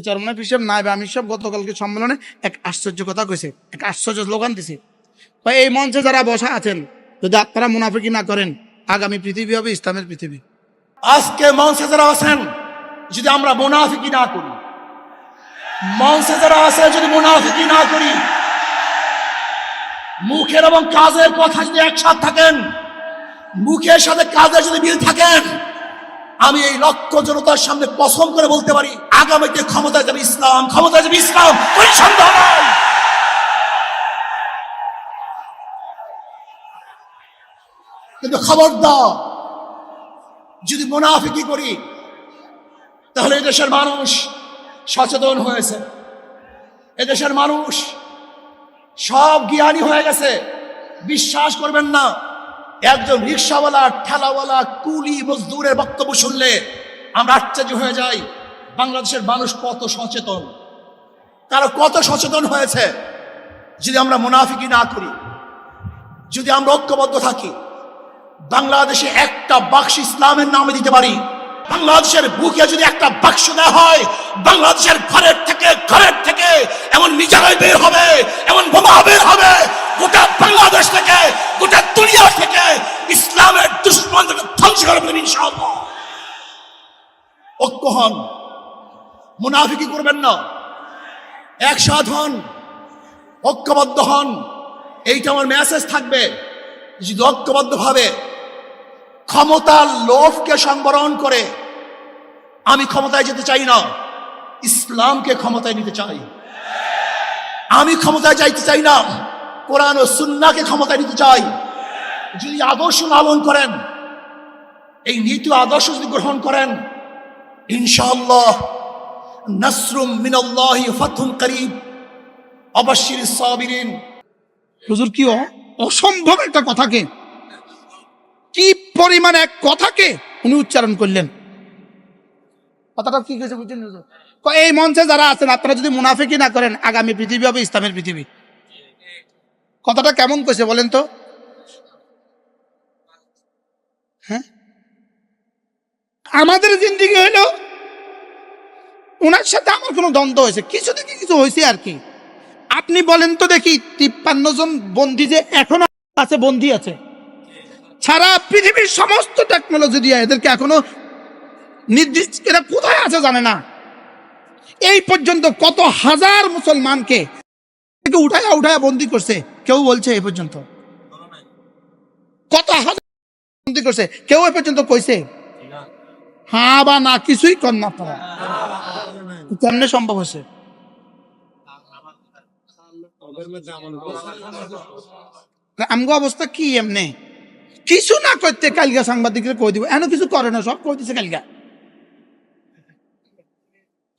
চরমনা হিসাব নাইবে আমি সব গতকালকে সম্মেলনে এক আশ্চর্য কথা কইছে, এক আশ্চর্য স্লোগান দিছে। এই মঞ্চে যারা বসা আছেন, যদি আপনারা মুনাফিকি না করেন, আগামী পৃথিবী হবে ইসলামের পৃথিবী। আজকে মঞ্চে যারা আছেন, যদি আমরা মুনাফিকি না করি, মঞ্চে যারা আছে যদি মুনাফিকি না করি, মুখের এবং কাজের কথা যদি একসাথ থাকেন, মুখের সাথে কাজের যদি মিল থাকেন আমি এই লক্ষ জনতার সামনে পছন্দ করে বলতে পারি, আগামীতে ক্ষমতায় যাবে ইসলাম, ক্ষমতায় যাবে ইসলাম কিন্তু খবরদার, যদি মুনাফিকি করি, তাহলে এদেশের মানুষ সচেতন হয়েছে। এদেশের মানুষ সব জ্ঞানী হয়ে গেছে। বিশ্বাস করবেন না একজন রিক্সাওয়ালা, ঠেলাওয়ালা, কুলি, মজদুরের বক্তব্য শুনলে আমরা আশ্চর্য হয়ে যাই, বাংলাদেশের মানুষ কত সচেতন। তারা কত সচেতন হয়েছে, যদি আমরা মুনাফিকি না করি, যদি আমরা ঐক্যবদ্ধ থাকি, বাংলাদেশে একটা বাক্স ইসলামের নামে দিতে পারি বাংলাদেশের বুকে যদি একটা বাক্স দেওয়া হয়, বাংলাদেশের ঘরের থেকে ঘরের থেকে এমন মিজাইল বের হবে, এমন বোমা বের হবে, গোটা বাংলাদেশ থেকে, গোটা দুনিয়া থেকে ইসলামের দুশ্মনকে ধ্বংস করে ফেলবে ইনশাআল্লাহ। ঐক্য হন। মুনাফিকি করবেন না। একসাথ হন। ঐক্যবদ্ধ হন। এইটা আমার মেসেজ থাকবে। যদি ঐক্যবদ্ধ ভাবে ক্ষমতার লোভকে সংবরণ করে আমি ক্ষমতায় যেতে চাই না, ইসলামকে ক্ষমতায় নিতে চাই। আমি ক্ষমতায় যাইতে চাই না, কোরআন ও সুন্নাকে ক্ষমতায় নিতে চাই। যদি আদর্শ লালন করেন, এই নীতি আদর্শ যদি গ্রহণ করেন, ইনশাআল্লাহ নাসরুম মিনাল্লাহি ফাতুন করিব। অবশ্যির সাবিরিন। হুজুর, কি অসম্ভব একটা কথাকে কি পরিমাণ এক কথাকে উনি উচ্চারণ করলেন? কথাটা কি কইছে বুঝছেন? এই মঞ্চে যারা আছেন, আপনারা যদি মুনাফিকি না করেন, আগামী পৃথিবী হবে, ইসলামের পৃথিবী। কথাটা কেমন কইছে বলেন তো? হ্যাঁ? আমাদের জিন্দিগি হইল ওনার সাথে আমার কোনো দ্বন্দ্ব হয়েছে। কিছু থেকে কিছু হয়েছে আর কি। আপনি বলেন তো দেখি, তিপ্পান্ন জন বন্দি যে এখনও আছে, বন্দি আছে। পৃথিবীর সমস্ত টেকনোলজি দিয়ে এদেরকে এখনও নির্দিষ্ট এরা কোথায় আছে জানে না? এই পর্যন্ত কত হাজার মুসলমানকে উঠায়া উঠায়া বন্দি করছে। কেউ বলছে এই পর্যন্ত। কত হাজার বন্দি করছে। কেউ এ পর্যন্ত কইছে? হ্যাঁ বা না, কিছুই কর না তারা। কেমনে সম্ভব হয়েছে? আমগো অবস্থা কি এমনে? কিছু না করতে কালগা সাংবাদিকরা কই দিব? এন কিছু করে না সব কই দিছে কালগা?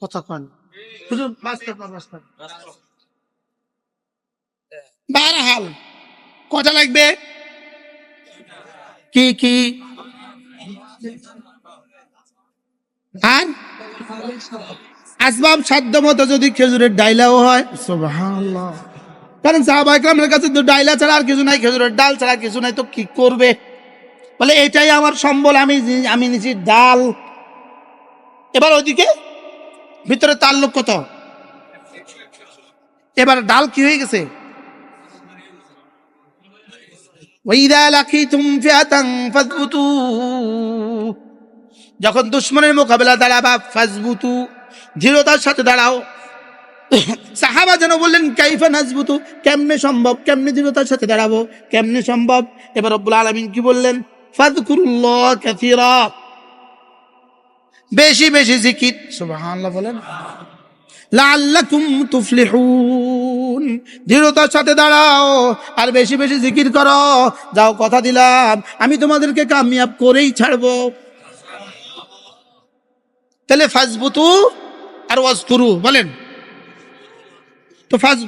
কথা কন। বারহাল কটা লাগবে? কি কি? আর আসবাব সাধ্য মতো যদি খেজুরের ডাইলাও হয়? সুবহানাল্লাহ। কারণ সাহাবাইকরামের কাছে তো ডাইলা ছাড়া আর কিছু নাই, খেজুরের ডাল ছাড়া কিছু নাই, তো কি করবে? বলে, এটাই আমার সম্বল, আমি আমি নিছি ডাল। এবার ওইদিকে ভিতরে তার লোক কত? এবার ডাল কি হয়ে গেছে? যখন দুশ্মনের মোকাবেলা দাঁড়াবা ফাজবুতু দৃঢ়তার সাথে দাঁড়াও। সাহাবা যেন বললেন, কাইফা নাজবুতু? কেমনে সম্ভব? কেমনে দৃঢ়তার সাথে দাঁড়াবো? কেমনে সম্ভব? এবার রব্বুল আলামিন কি বললেন বেশি বেশি জিকির। বলেন। দৃঢ়তার সাথে দাঁড়াও আর বেশি বেশি জিকির করো। যাও কথা দিলাম, আমি তোমাদেরকে কামিয়াব করেই ছাড়বো। তাহলে ফাজবুতু আর ওয়াজকুরু বলেন। তো ফাজ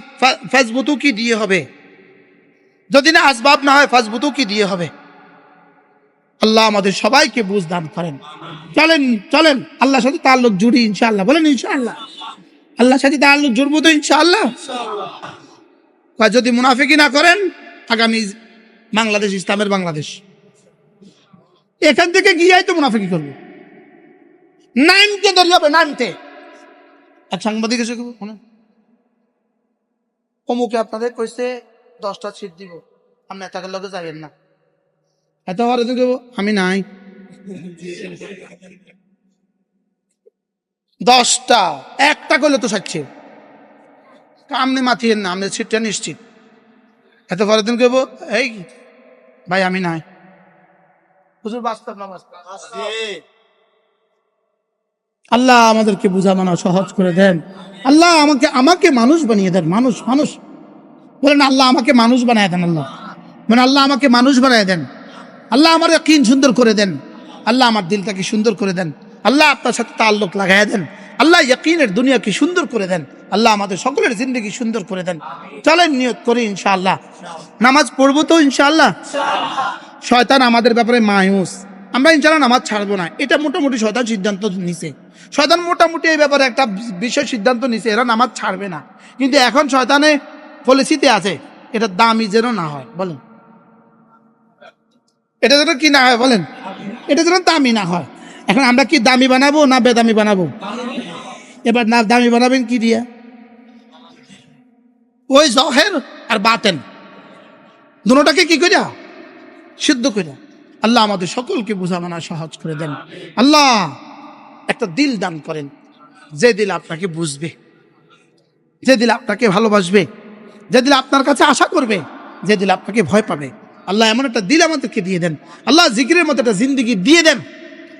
ফাজবুতু কি দিয়ে হবে? যদি না আসবাব না হয়, ফাজবুতু কি দিয়ে হবে? আল্লাহ আমাদের সবাইকে বুঝ দান করেন। চলেন চলেন, আল্লাহর সাথে তাল্লুক জুড়ি ইনশাআল্লাহ। বলেন ইনশাআল্লাহ। আল্লাহর সাথে তাল্লুক জুড়বো তো ইনশাআল্লাহ? কয়, যদি মুনাফিকি না করেন, আগামী বাংলাদেশ, ইসলামের বাংলাদেশ। এখান থেকে গিয়েই তো মুনাফিকি করব। নাইনতে ধরে যাবে নাইনতে। এক সাংবাদিক এসে শুনেন অমুকে আপনাদের কইছে দশটা সিট দিব। আপনি এটাকে লগে যাবেন না। এত হরে তো আমি নাই। দশটা। একটা করলে তো সাচ্ছে আপনি মাথিয়েন না আমি সিটটা নিশ্চিত। এত পরের দিন কেবল এই ভাই, আমি নাই। হুজুর বাস্তব না বাস্তব। আল্লাহ আমাদেরকে বুঝা মানা সহজ করে দেন। আল্লাহ আমাকে আমাকে মানুষ বানিয়ে দেন, মানুষ মানুষ। বলেন, আল্লাহ আমাকে মানুষ বানায় দেন, আল্লাহ। মানে আল্লাহ আমাকে মানুষ বানায় দেন। আল্লাহ আমার কিন সুন্দর করে দেন। আল্লাহ আমার দিলটাকে সুন্দর করে দেন। আল্লাহ আপনার সাথে তাল্লুক লাগাই দেন। আল্লাহ ইয়াকিনের দুনিয়াকে সুন্দর করে দেন। আল্লাহ আমাদের সকলের জিন্দগি সুন্দর করে দেন। চলেন নিয়ত করি ইনশাআল্লাহ। নামাজ পড়ব তো ইনশাআল্লাহ। শয়তান আমাদের ব্যাপারে মায়ুস। আমরা ইনশাল্লাহ নামাজ ছাড়বো না। এটা মোটামুটি শয়তান সিদ্ধান্ত নিছে। শয়তান মোটামুটি এই ব্যাপারে একটা বিশেষ সিদ্ধান্ত নিছে এরা নামাজ ছাড়বে না। কিন্তু এখন শয়তানে পলিসিতে আছে, এটা দামি যেন না হয়, বলেন। এটা যেন কি না হয়, বলেন। এটা যেন দামি না হয়। এখন আমরা কি দামি বানাবো না বেদামি বানাবো? এবার না দামি বানাবেন কি দিয়া? ওই জহের আর বাতেন। দুটাকে কি করিয়া সিদ্ধ করে আল্লাহ আমাদের সকলকে বোঝা মানা সহজ করে দেন। আল্লাহ একটা দিল দান করেন। যে দিল আপনাকে বুঝবে, যে দিল আপনাকে ভালোবাসবে, যে দিল আপনার কাছে আশা করবে, যে দিল আপনাকে ভয় পাবে। আল্লাহ এমন একটা দিল আমাদেরকে দিয়ে দেন। আল্লাহ জিকিরের মতো একটা জিন্দগি দিয়ে দেন।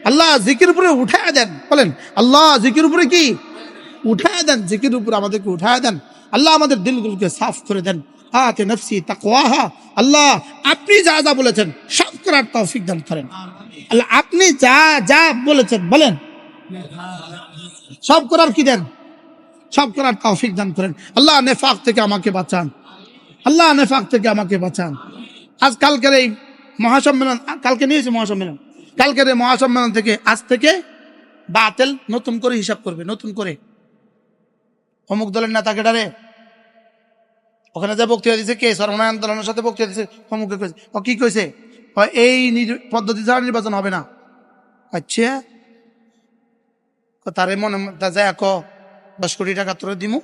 আল্লাহ জিকির উপরে উঠায় দেন। বলেন, আল্লাহ জিকির উপরে কি? উঠায় দেন, জিকির উপরে আমাদেরকে উঠায় দেন। আল্লাহ আমাদের দিলগুলোকে সাফ করে দেন। আতে নফসি তাকওয়াহা। আল্লাহ আপনি যা যা বলেছেন, সব করার তৌফিক দান করেন। আল্লাহ আপনি যা যা বলেছেন, বলেন। সব করার কি দেন? সব করার তৌফিক দান করেন। আল্লাহ নেফাক থেকে আমাকে বাঁচান। আল্লাহ নেফাক থেকে আমাকে বাঁচান। আজ কালকের এই মহাসম্মেলন কালকে নিয়েছে মহাসম্মেলন। কালকের এই মহাসম্মেলন থেকে আজ থেকে বাতেল নতুন করে হিসাব করবে, নতুন করে। অমুক দলের নেতাকে ডারে ওখানে যে বক্তৃতা দিছে কে? সর্বনয় আন্দোলনের সাথে বক্তৃতা দিছে। অমুকে কইছে। ও কি কইছে? এই পদ্ধতি ছাড়া নির্বাচন হবে না। আচ্ছা। তারে মনে তা যায় ক দশ কোটি টাকা তোরে দিমু।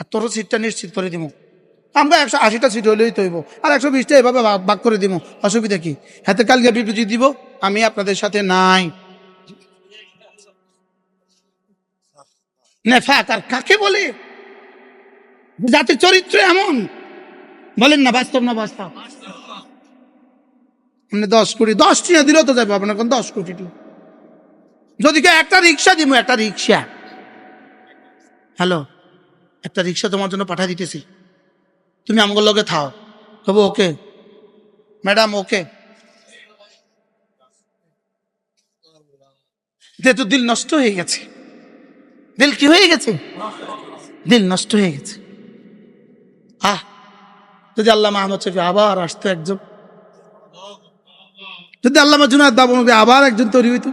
আর তোর সিটটা নিশ্চিত করে দিমু। আমরা একশো আশিটা সিট হইলেই তৈব আর একশো বিশটা এভাবে ভাগ- করে দিব অসুবিধা কি? হাতে কালকে বিবৃতি দিব, আমি আপনাদের সাথে নাই। নেফাক আর কাকে বলে? জাতির চরিত্র এমন। বলেন না, বাস্তব না বাস্তব? দশ কোটি দশ টিয়া দিলেও তো যাবে আপনার কোন দশ কোটি টি। যদি কেউ একটা রিক্সা দিব একটা রিক্সা। হ্যালো, একটা রিক্সা তোমার জন্য পাঠা দিতেছি। তুমি আমগুলো লগে থাও। তবে ওকে। ম্যাডাম, ওকে। যেহেতু দিল নষ্ট হয়ে গেছে। দিল কি হয়ে গেছে? দিল নষ্ট হয়ে গেছে। আহ, যদি আল্লাহ মাহমদ শফি আবার আসতো একজন। যদি আল্লাহ জুনাদ দাবন আবার একজন তৈরি হইতো।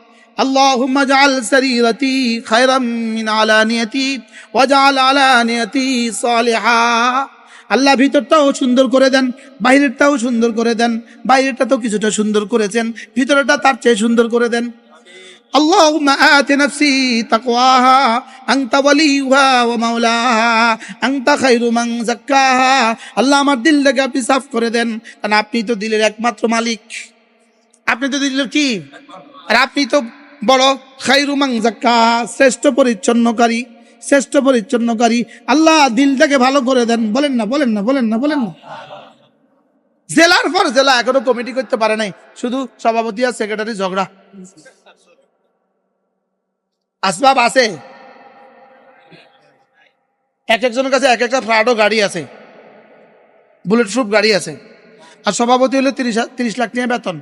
اللهم اجعل سريرتي خيرا من علانيتي واجعل علانيتي صالحا আল্লাহ ভিতরটাও সুন্দর করে দেন বাইরেরটাও সুন্দর করে দেন বাইরেরটা তো কিছুটা সুন্দর করেছেন ভিতরটা তার চেয়ে সুন্দর করে দেন اللهم آت نفسي تقواها أنت وليها ومولاها أنت خير من زكاها আল্লাহ আমার দিলটাকে আপনি সাফ করে দেন কারণ আপনি তো দিলের একমাত্র মালিক আপনি তো দিলের কি আর আপনি তো বড় খাইরু মাং জাক্কা শ্রেষ্ঠ পরিচ্ছন্নকারী শ্রেষ্ঠ পরিচ্ছন্নকারী। আল্লাহ দিলটাকে ভালো করে দেন। বলেন না বলেন না বলেন না বলেন না। জেলার পর জেলা, এখনও কমিটি করতে পারে নাই। শুধু সভাপতি আর সেক্রেটারি ঝগড়া। আসবাব আছে। এক একজনের কাছে এক একটা ফ্রাডো গাড়ি আছে। বুলেট প্রুফ গাড়ি আছে। আর সভাপতি হলে তিরিশ তিরিশ লাখ নিয়ে বেতন।